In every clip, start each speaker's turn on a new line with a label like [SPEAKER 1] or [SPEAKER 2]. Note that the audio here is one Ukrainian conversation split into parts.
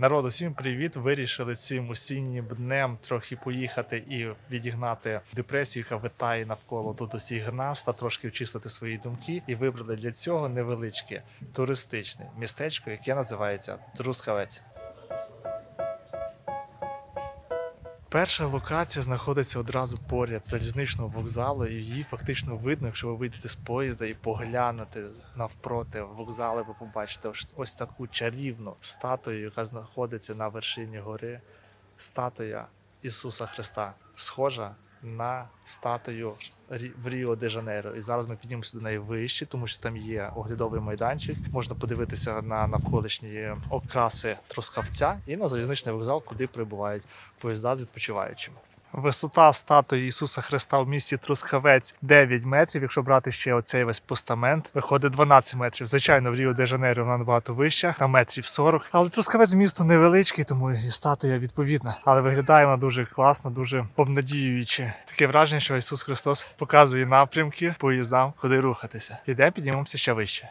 [SPEAKER 1] Народ, усім привіт! Вирішили цим осіннім днем трохи поїхати і відігнати депресію, яка витає навколо тут усіх нас, та трошки вчистити свої думки. І вибрали для цього невеличке туристичне містечко, яке називається Трускавець. Перша локація знаходиться одразу поряд залізничного вокзалу, і її фактично видно, якщо ви вийдете з поїзда і поглянете навпроти вокзалу, ви побачите ось, таку чарівну статую, яка знаходиться на вершині гори. Статуя Ісуса Христа, схожа на статую в Ріо де Жанейро. І зараз ми піднімемося до неї вище, тому що там є оглядовий майданчик. Можна подивитися на навколишні окраси Трускавця і на залізничний вокзал, куди прибувають поїзда з відпочиваючими. Висота статуї Ісуса Христа в місті Трускавець 9 метрів. Якщо брати ще оцей весь постамент, виходить 12 метрів. Звичайно, в Ріо де Жанейро вона набагато вища, на метрів 40. Але Трускавець місто невеличке, тому і статуя відповідна. Але виглядає вона дуже класно, дуже обнадіююче. Таке враження, що Ісус Христос показує напрямки поїздам, куди рухатися. Ідемо, піднімемося ще вище.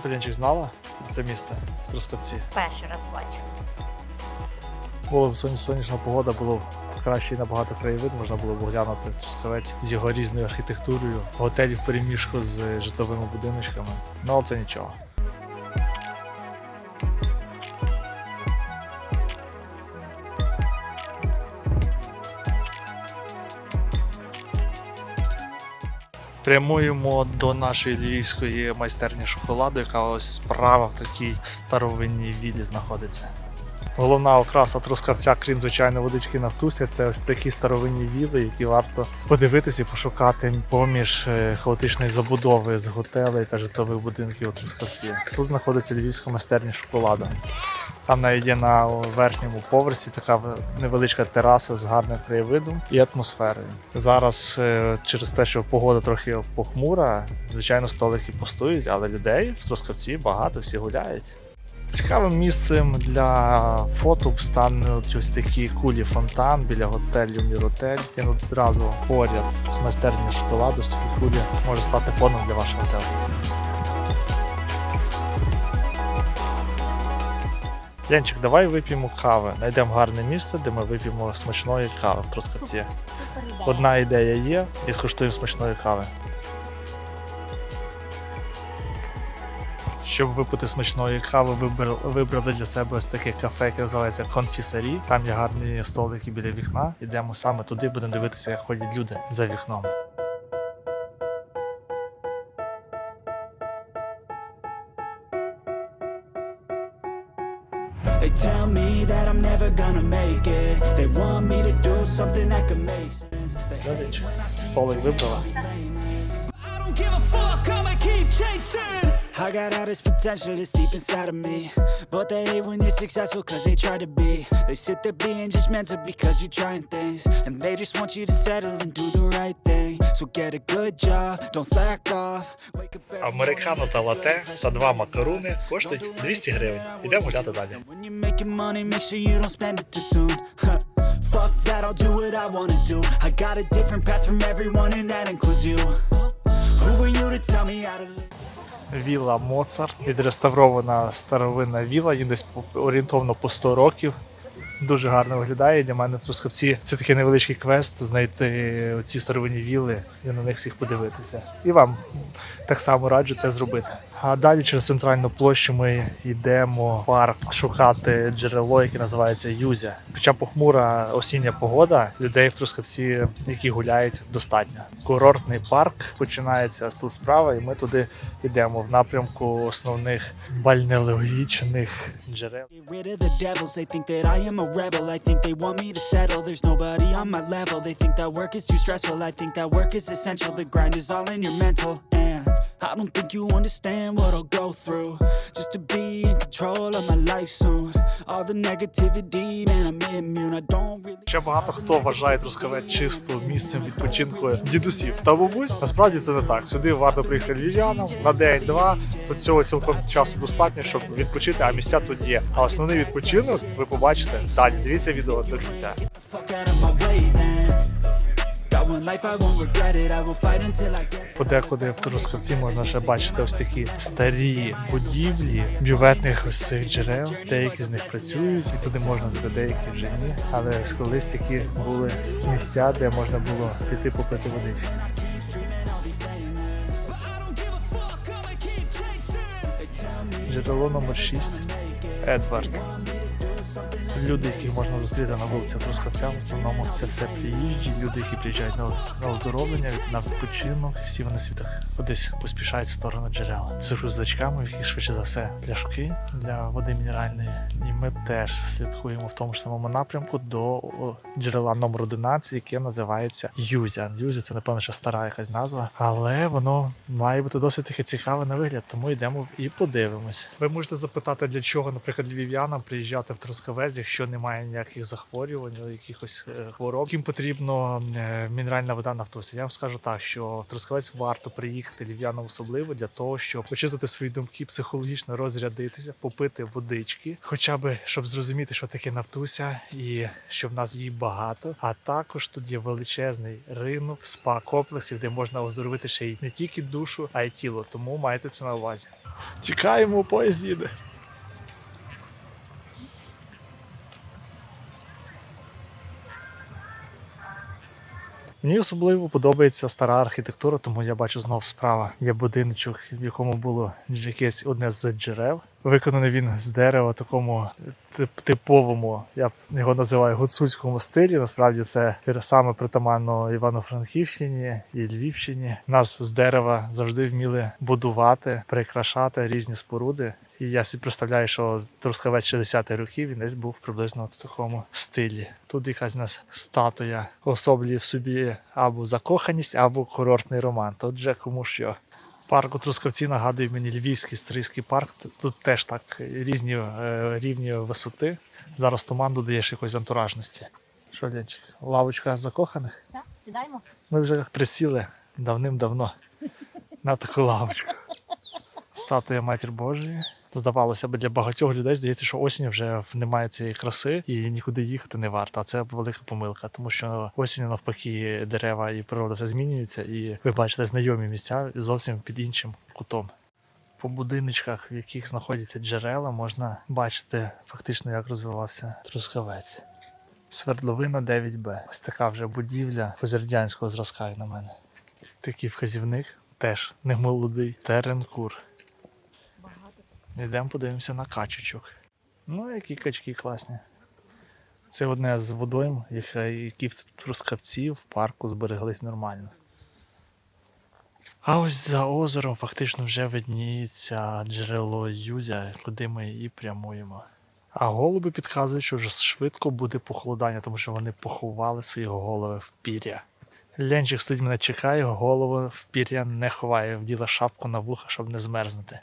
[SPEAKER 1] Що знала це місце в Трускавці?
[SPEAKER 2] Перший раз бачу.
[SPEAKER 1] Була б соня- сонячна погода, було б краще набагато краєвид, можна було б оглянути Трускавець з його різною архітектурою, готель в переміжку з житловими будиночками. Ну, але це нічого. Прямуємо до нашої львівської майстерні шоколаду, яка ось справа в такій старовинній віллі знаходиться. Головна окраса трускавця, крім звичайно водички Нафтуся, це ось такі старовинні віли, які варто подивитися і пошукати поміж е, хаотичної забудови з готелей та житлових будинків у Трускавці. Тут знаходиться львівська майстерня шоколаду. Там навіть є на верхньому поверсі така невеличка тераса з гарним краєвидом і атмосферою. Зараз е, через те, що погода трохи похмура, звичайно, столики пустують, але людей в Трускавці багато, всі гуляють. Цікавим місцем для фото стануть ось такі кулі фонтан біля готелю Міротель. Він одразу поряд з майстернею шоколаду. З такі кулі може стати фоном для вашого селфі. Янчик, давай вип'ємо кави. Знайдемо гарне місце, де ми вип'ємо смачної кави в Трускавці. Одна ідея є і скуштуємо смачної кави. Щоб випити смачної кави, вибрали, вибрали для себе ось таке кафе, яке називається Конфісарі. Там є гарні столики біля вікна. Йдемо саме туди, будемо дивитися, як ходять люди за вікном.
[SPEAKER 3] never gonna make it. They want me to do something that could make sense. They
[SPEAKER 1] Savage, stolek wybrała.
[SPEAKER 3] I don't give a fuck, I'ma keep chasing. I got all this potential it's deep inside of me. But they hate when you're successful cause they try to be. They sit there being judgmental because you're trying things. And they just want you to settle and do the right thing
[SPEAKER 1] Американо та лате та два макаруни коштують 200 гривень. Ідемо гуляти далі.
[SPEAKER 3] Fuck that, I'll do what I wanna do. I got a different path from everyone, and that includes you. Who are you to tell me how to live?
[SPEAKER 1] Вілла Моцарт. Відреставрована старовинна віла, їй десь орієнтовно по 100 років. Дуже гарно виглядає. Для мене в Трускавці це такий невеличкий квест знайти ці старовинні віли і на них всіх подивитися. І вам так само раджу це зробити. А далі через центральну площу ми йдемо в парк шукати джерело, яке називається Юзя. Хоча похмура осіння погода, людей в Трускавці, які гуляють, достатньо. Курортний парк починається ось тут справа, і ми туди йдемо в напрямку основних бальнеологічних джерел.
[SPEAKER 3] I don't think you understand what I'll go through just to be in control of my life soon. All the negativity, man, I'm immune. I don't really.
[SPEAKER 1] Ще багато хто вважає Трускавець чисто місцем відпочинку дідусів та бабусь. Насправді це не так. Сюди варто приїхати львів'янам на день-два. Тут цього цілком часу достатньо, щоб відпочити, а місця тут є. А основний відпочинок ви побачите далі. Дивіться відео до кінця.
[SPEAKER 3] Fuck out of my way then.
[SPEAKER 1] Подекуди в Трускавці можна ще бачити ось такі старі будівлі бюветних ось цих джерел. Деякі з них працюють, і туди можна зайти, деякі вже ні. Але колись такі були місця, де можна було піти попити водички. Джерело номер 6 Едвард. Люди, яких можна зустріти на вулиці Трускавця, в основному це все приїжджі, люди, які приїжджають на, оздоровлення, на відпочинок. Всі вони світах кудись поспішають в сторону джерел з рюкзачками, в яких швидше за все пляшки для води мінеральної. І ми теж слідкуємо в тому ж самому напрямку до джерела номер 11, яке називається Юзя. Юзя це напевно ще стара якась назва, але воно має бути досить таки цікаве на вигляд, тому йдемо і подивимось. Ви можете запитати, для чого, наприклад, львів'янам приїжджати в Трускавець, якщо немає ніяких захворювань, якихось е, хвороб. Їм потрібно е, мінеральна вода на втусі. Я вам скажу так, що в Трускавець варто приїхати львів'янам особливо для того, щоб почистити свої думки, психологічно розрядитися, попити водички, хоча би щоб зрозуміти, що таке нафтуся, і що в нас її багато. А також тут є величезний ринок спа комплексів, де можна оздоровити ще й не тільки душу, а й тіло. Тому майте це на увазі. Тікаємо, поїзд їде. Мені особливо подобається стара архітектура, тому я бачу знов справа. Є будиночок, в якому було якесь одне з джерел. Виконаний він з дерева, такому тип- типовому, я його називаю гуцульському стилі. Насправді це саме притаманно Івано-Франківщині і Львівщині. Нас з дерева завжди вміли будувати, прикрашати різні споруди. І я собі представляю, що Трускавець 60-х років він десь був приблизно в такому стилі. Тут якась у нас статуя особлює в собі або закоханість, або курортний роман. Тут вже кому що. Парк у Трускавці нагадує мені Львівський історичний парк. Тут теж так різні е, рівні висоти. Зараз туман додаєш якоїсь антуражності. Що, Ленчик, лавочка закоханих?
[SPEAKER 2] Так, сідаємо.
[SPEAKER 1] Ми вже присіли давним-давно на таку лавочку. Статуя Матір Божої. Здавалося б, для багатьох людей здається, що осінь вже немає цієї краси і нікуди їхати не варто. А це велика помилка, тому що осінь навпаки дерева і природа все змінюються, і ви бачите знайомі місця зовсім під іншим кутом. По будиночках, в яких знаходяться джерела, можна бачити фактично, як розвивався трускавець. Свердловина 9Б. Ось така вже будівля хозярдянського зразка, як на мене. Такий вказівник теж не молодий. Теренкур. Йдемо подивимося на качечок. Ну, які качки класні. Це одне з водойм, які в Трускавці в парку збереглись нормально. А ось за озером фактично вже видніється джерело Юзя, куди ми і прямуємо. А голуби підказують, що вже швидко буде похолодання, тому що вони поховали свої голови в пір'я. Ленчик стоїть мене чекає, голову в пір'я не ховає, вділа шапку на вуха, щоб не змерзнути.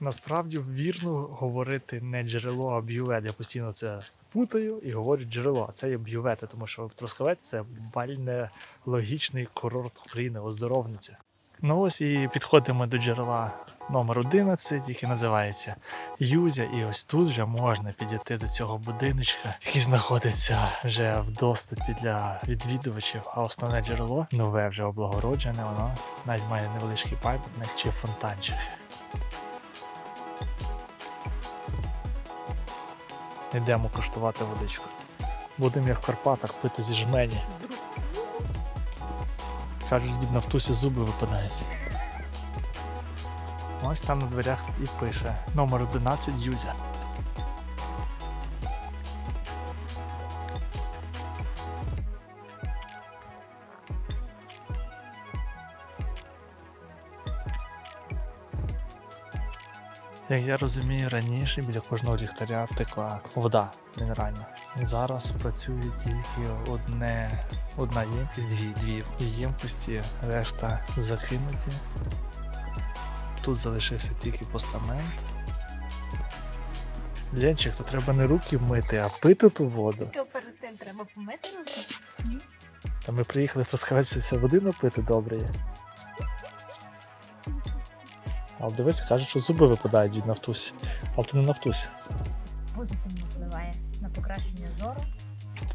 [SPEAKER 1] Насправді вірно говорити не джерело, а бювет. Я постійно це путаю і говорю джерело, а це є бювети, тому що Трускавець це бальнеологічний курорт України, оздоровниця. Ну ось і підходимо до джерела номер 11, який називається Юзя. І ось тут вже можна підійти до цього будиночка, який знаходиться вже в доступі для відвідувачів. А основне джерело нове вже облагороджене, воно навіть має невеличкий пам'ятник чи фонтанчик. Йдемо куштувати водичку. Будемо як в Карпатах пити зі жмені. Кажуть, від нафтусі зуби випадають. Ось там на дверях і пише номер 11 Юзя. Як я розумію, раніше біля кожного ліхтаря текла вода мінеральна. Зараз працює тільки одне, одна ємкість, дві, дві ємкості, решта закинуті. Тут залишився тільки постамент. Ленчик, то треба не руки мити, а пити ту воду.
[SPEAKER 2] Перед тим треба помити руки.
[SPEAKER 1] Та ми приїхали розказатися води напити добре є. Але дивися, кажуть, що зуби випадають від нафтусі. Але то не нафтусі.
[SPEAKER 2] Позитивно впливає на покращення зору.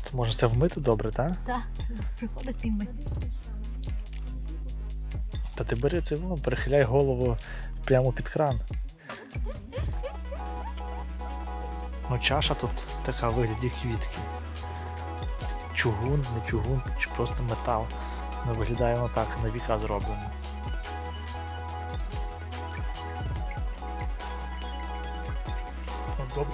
[SPEAKER 1] То може це вмити добре, так?
[SPEAKER 2] Так, приходити і мити.
[SPEAKER 1] Та ти бери цей вон, перехиляй голову прямо під кран. Ну, чаша тут така в вигляді квітки. Чугун, не чугун, чи просто метал. Ну, виглядає воно так, на віка зроблено.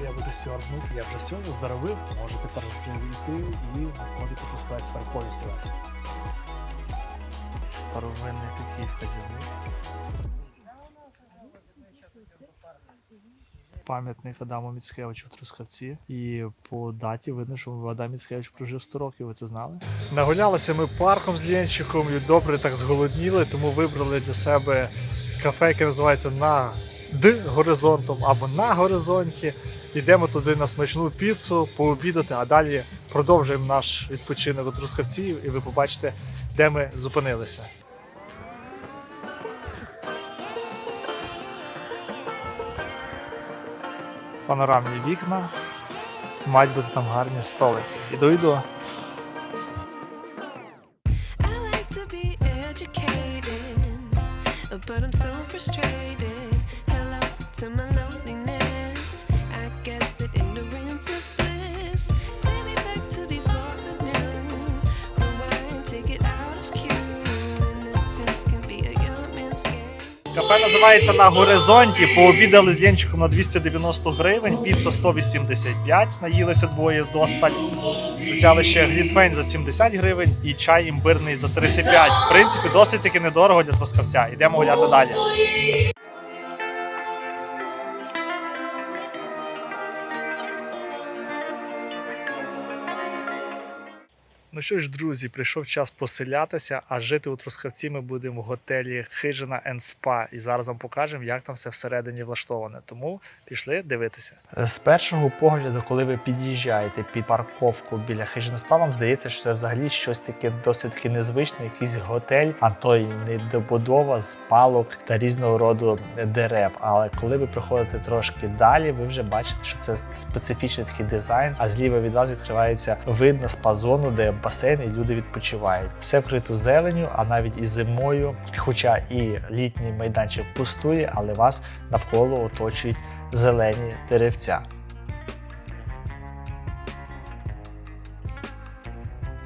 [SPEAKER 1] Я буду сьорбнути, я вже сьогодні здоровив, можу тепер вже йти і виходити пускати свою повністю вас. Старовинний такий вказівник. Пам'ятник Адаму Міцкевичу в Трускавці. І по даті видно, що Адам Міцкевич прожив 100 років, ви це знали? Нагулялися ми парком з Ленчиком і добре так зголодніли, тому вибрали для себе кафе, яке називається на Д горизонтом або на горизонті. Йдемо туди на смачну піцу, пообідати, а далі продовжуємо наш відпочинок у Трускавці, і ви побачите, де ми зупинилися. Панорамні вікна, мають бути там гарні столики. І йду. Кафе називається на горизонті. Пообідали з Ленчиком на 290 гривень, піца 185, наїлися двоє достать. Взяли ще глінтвейн за 70 гривень і чай імбирний за 35. В принципі, досить таки недорого для трускавця. Йдемо гуляти далі. Ну що ж, друзі, прийшов час поселятися, а жити у Трускавці ми будемо в готелі Хижина and Spa. І зараз вам покажемо, як там все всередині влаштоване. Тому пішли дивитися. З першого погляду, коли ви під'їжджаєте під парковку біля Хижина Спа, вам здається, що це взагалі щось таке досить таки незвичне, якийсь готель, а то й недобудова з палок та різного роду дерев. Але коли ви приходите трошки далі, ви вже бачите, що це специфічний такий дизайн. А зліва від вас відкривається видно спа-зону, де басейн і люди відпочивають. Все вкрито зеленю, а навіть і зимою, хоча і літній майданчик пустує, але вас навколо оточують зелені деревця.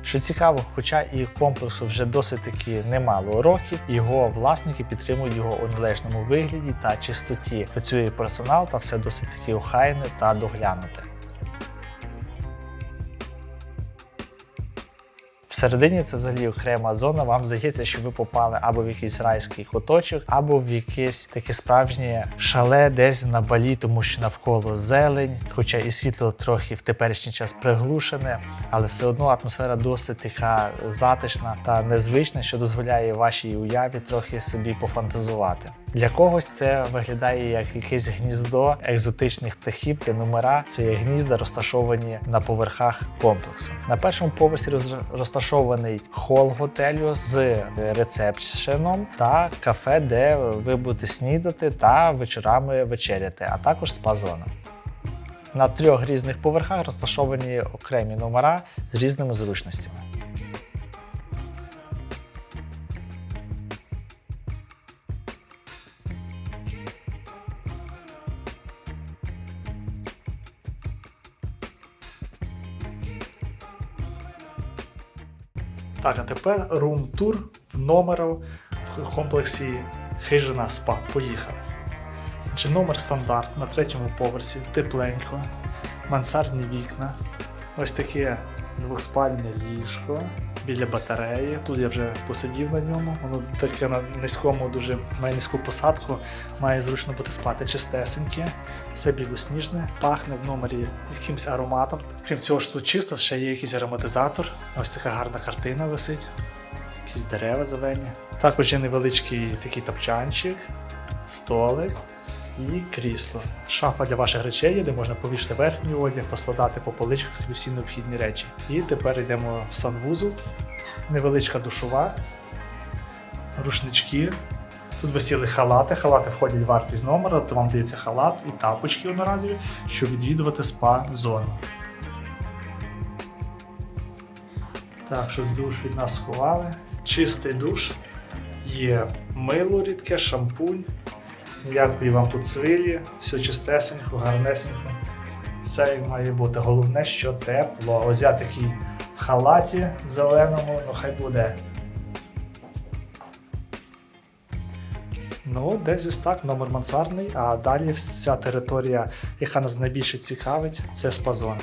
[SPEAKER 1] Що цікаво, хоча і комплексу вже досить таки немало років, його власники підтримують його у належному вигляді та чистоті. Працює персонал та все досить таки охайне та доглянуте. Всередині це взагалі окрема зона. Вам здається, що ви попали або в якийсь райський куточок, або в якесь таке справжнє шале десь на балі, тому що навколо зелень, хоча і світло трохи в теперішній час приглушене, але все одно атмосфера досить така затишна та незвична, що дозволяє вашій уяві трохи собі пофантазувати. Для когось це виглядає як якесь гніздо екзотичних птахів, де номера це є гнізда, розташовані на поверхах комплексу. На першому поверсі розташований хол готелю з рецепшеном та кафе, де ви будете снідати та вечорами вечеряти, а також спа-зона. На трьох різних поверхах розташовані окремі номера з різними зручностями. Так, а тепер рум-тур в номеру в комплексі Хижина Спа. Поїхали. Значить, номер стандарт на третьому поверсі, тепленько, мансардні вікна, ось таке двохспальне ліжко біля батареї. Тут я вже посидів на ньому. Воно таке на низькому, дуже має низьку посадку, має зручно бути спати чистесеньке, все білосніжне, пахне в номері якимось ароматом. Крім цього, що тут чисто, ще є якийсь ароматизатор. Ось така гарна картина висить, якісь дерева зелені. Також є невеличкий такий тапчанчик.
[SPEAKER 4] столик і крісло. Шафа для ваших речей де можна повішати верхній одяг, поскладати по поличках собі всі необхідні речі. І тепер йдемо в санвузол. Невеличка душова, рушнички. Тут висіли халати. Халати входять в вартість номера, то вам дається халат і тапочки одноразові, щоб відвідувати спа-зону. Так, щось душ від нас сховали. Чистий душ. Є мило рідке, шампунь. Ніякої вам тут цвилі, все чистесенько, гарнесенько. Все має бути. Головне, що тепло. Ось я такий в халаті зеленому, ну хай буде. Ну, десь ось так, номер мансардний, а далі вся територія, яка нас найбільше цікавить, це спазон.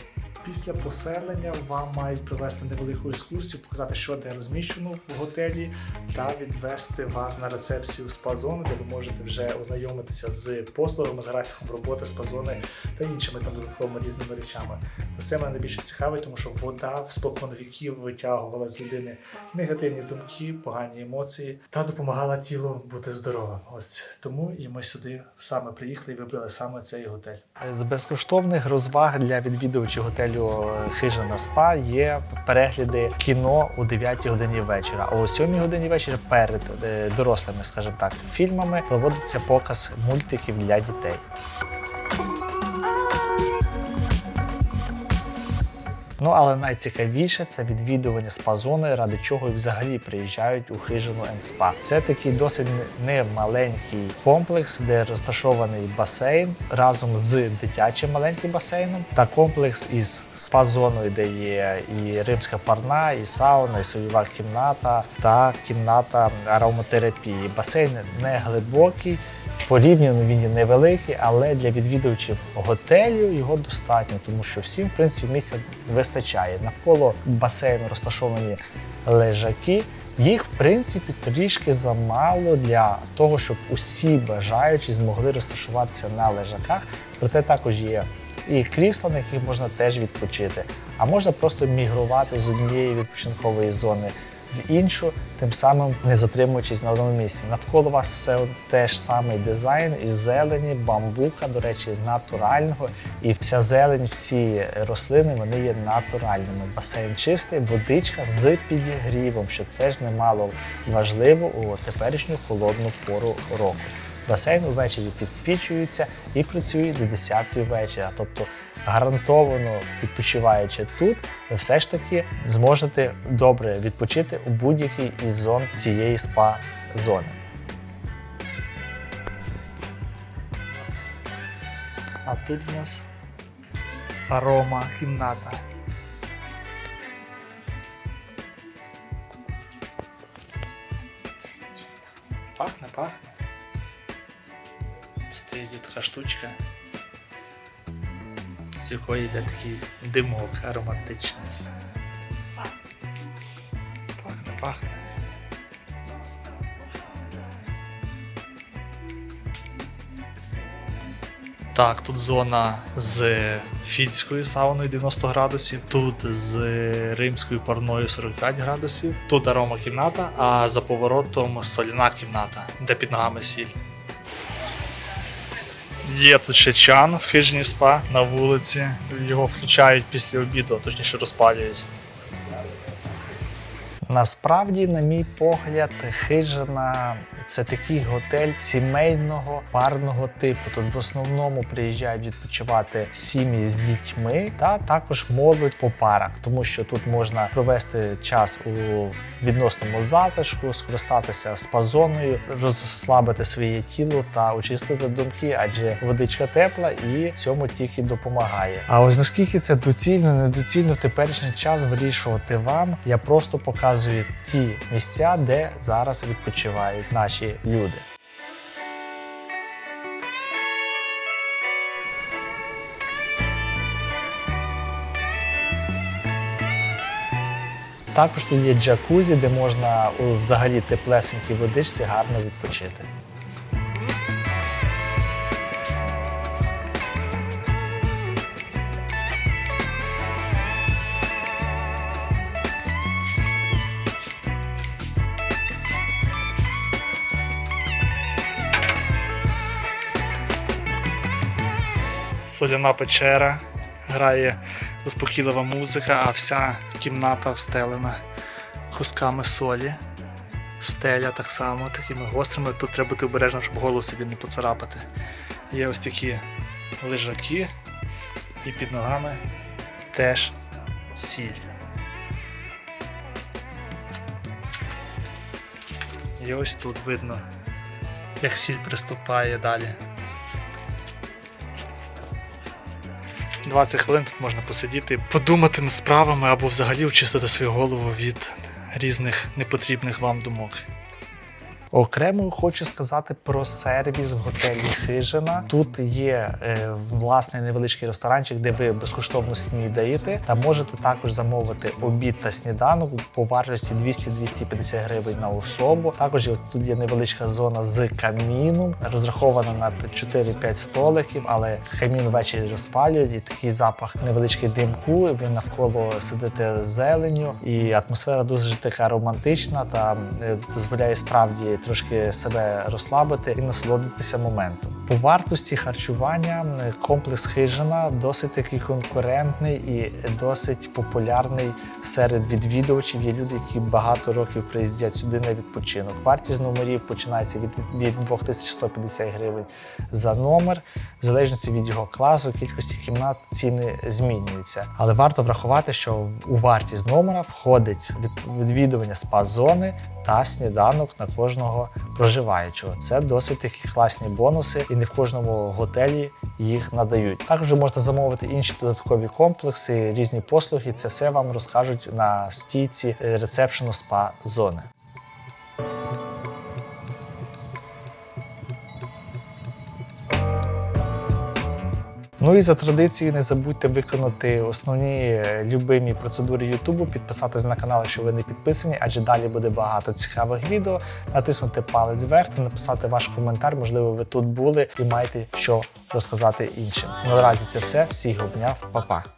[SPEAKER 4] Після поселення вам мають провести невелику екскурсію, показати, що де розміщено в готелі, та відвести вас на рецепцію спазону, де ви можете вже ознайомитися з послугами, з графіком роботи спазони та іншими там додатковими різними речами. Це мене найбільше цікавить, тому що вода спокон віків витягувала з людини негативні думки, погані емоції та допомагала тілу бути здоровим. Ось тому і ми сюди саме приїхали і вибрали саме цей готель. З безкоштовних розваг для відвідувачів готелю Хижина Спа є перегляди кіно у 9 годині вечора. А о 7 годині вечора перед е, дорослими, скажімо так, фільмами проводиться показ мультиків для дітей. Ну але найцікавіше це відвідування спа-зони, ради чого і взагалі приїжджають у хижину Енспа. Це такий досить немаленький комплекс, де розташований басейн разом з дитячим маленьким басейном та комплекс із спа-зоною, де є і римська парна, і сауна, і соєва кімната та кімната ароматерапії. Басейн не глибокий. Порівняно він невеликий, але для відвідувачів готелю його достатньо, тому що всім, в принципі, місця вистачає. Навколо басейну розташовані лежаки. Їх, в принципі, трішки замало для того, щоб усі бажаючі змогли розташуватися на лежаках. Проте також є і крісла, на яких можна теж відпочити. А можна просто мігрувати з однієї відпочинкової зони в іншу, тим самим не затримуючись на одному місці. Навколо вас все теж самий дизайн із зелені, бамбука, до речі, натурального. І вся зелень, всі рослини вони є натуральними. Басейн чистий, водичка з підігрівом, що це ж немало важливо у теперішню холодну пору року. Басейн увечері підсвічується і працює до 10-ї вечора. Тобто гарантовано відпочиваючи тут, ви все ж таки зможете добре відпочити у будь-якій із зон цієї спа-зони. А тут в нас арома кімната. Пахне, пахне. Стоїть тут така штучка, з якої йде такий димок ароматичний. Пахне, пахне. Так, тут зона з фінською сауною 90 градусів, тут з римською парною 45 градусів, тут арома кімната, а за поворотом соляна кімната, де під ногами сіль. Є тут ще чан в хижні спа на вулиці. Його включають після обіду, точніше розпалюють. Насправді, на мій погляд, хижина це такий готель сімейного парного типу. Тут в основному приїжджають відпочивати сім'ї з дітьми та також молодь по парах, тому що тут можна провести час у відносному затишку, скористатися спа-зоною, розслабити своє тіло та очистити думки, адже водичка тепла і цьому тільки допомагає. А ось наскільки це доцільно, недоцільно теперішній час вирішувати вам, я просто показую ті місця, де зараз відпочивають наші люди. Також тут є джакузі, де можна взагалі теплесенькій водичці гарно відпочити. Соляна печера, грає заспокійлива музика, а вся кімната встелена кусками солі. Стеля так само, такими гострими. Тут треба бути обережним, щоб голову собі не поцарапати. Є ось такі лежаки, і під ногами теж сіль. І ось тут видно, як сіль приступає далі. 20 хвилин тут можна посидіти, подумати над справами або взагалі очистити свою голову від різних непотрібних вам думок. Окремо хочу сказати про сервіс в готелі Хижина. Тут є е, власний невеличкий ресторанчик, де ви безкоштовно снідаєте, та можете також замовити обід та сніданок по вартості 200-250 гривень на особу. Також тут є невеличка зона з каміном, розрахована на 4-5 столиків, але камін ввечері розпалюють і такий запах невеличкий димку. Ви навколо сидите зеленю, і атмосфера дуже така романтична та е, дозволяє справді трошки себе розслабити і насолодитися моментом. По вартості харчування комплекс хижина досить такий конкурентний і досить популярний серед відвідувачів. Є люди, які багато років приїздять сюди на відпочинок. Вартість номерів починається від, від 2150 гривень за номер. В залежності від його класу, кількості кімнат ціни змінюються. Але варто врахувати, що у вартість номера входить від- відвідування спа-зони та сніданок на кожного проживаючого. Це досить такі класні бонуси, не в кожному готелі їх надають. Також можна замовити інші додаткові комплекси, різні послуги. Це все вам розкажуть на стійці ресепшену спа-зони. Ну і за традицією не забудьте виконати основні е, любимі процедури Ютубу, підписатись на канал, якщо ви не підписані, адже далі буде багато цікавих відео. Натиснути палець вверх написати ваш коментар. Можливо, ви тут були і маєте що розказати іншим. Наразі це все. Всіх обняв, па-па.